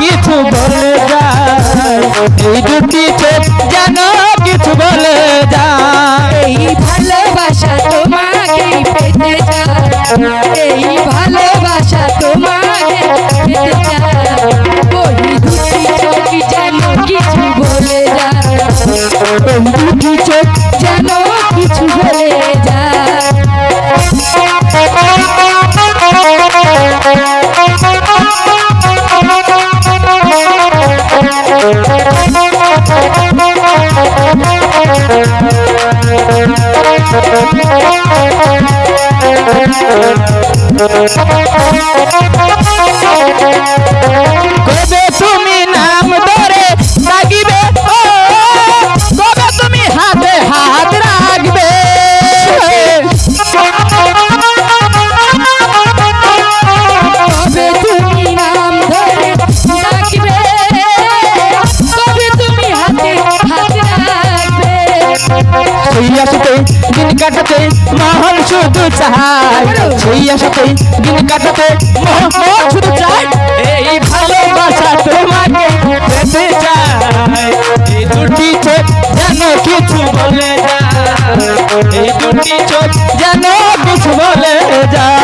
কিছু বলে যায় এই দুটি চোখ যেন কিছু বলে যায়। ভালোবাসা তোমাকে পেতে এই কবে কাটাতে মহল শুধু চাই সেই আশাতে দিন কাটাতে মহল শুধু চাই এই ভালোবাসা তোমাকে পেতে চাই এই দুটি চোখ যেন কিছু বলে যায়। এই দুটি চোখ যেন কিছু বলে যায়।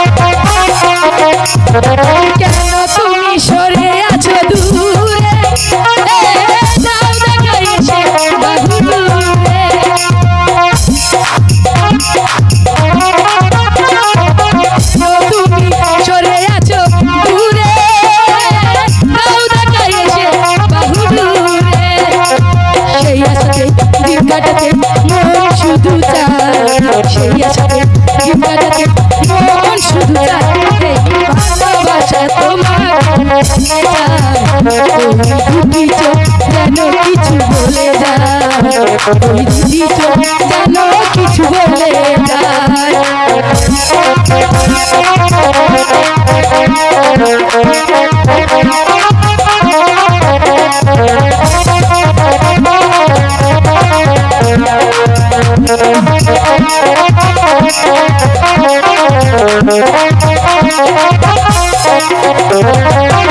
দুটি চোখ যেন কিছু বলে যায় দুটি চোখ যেন কিছু বলে যায় কবে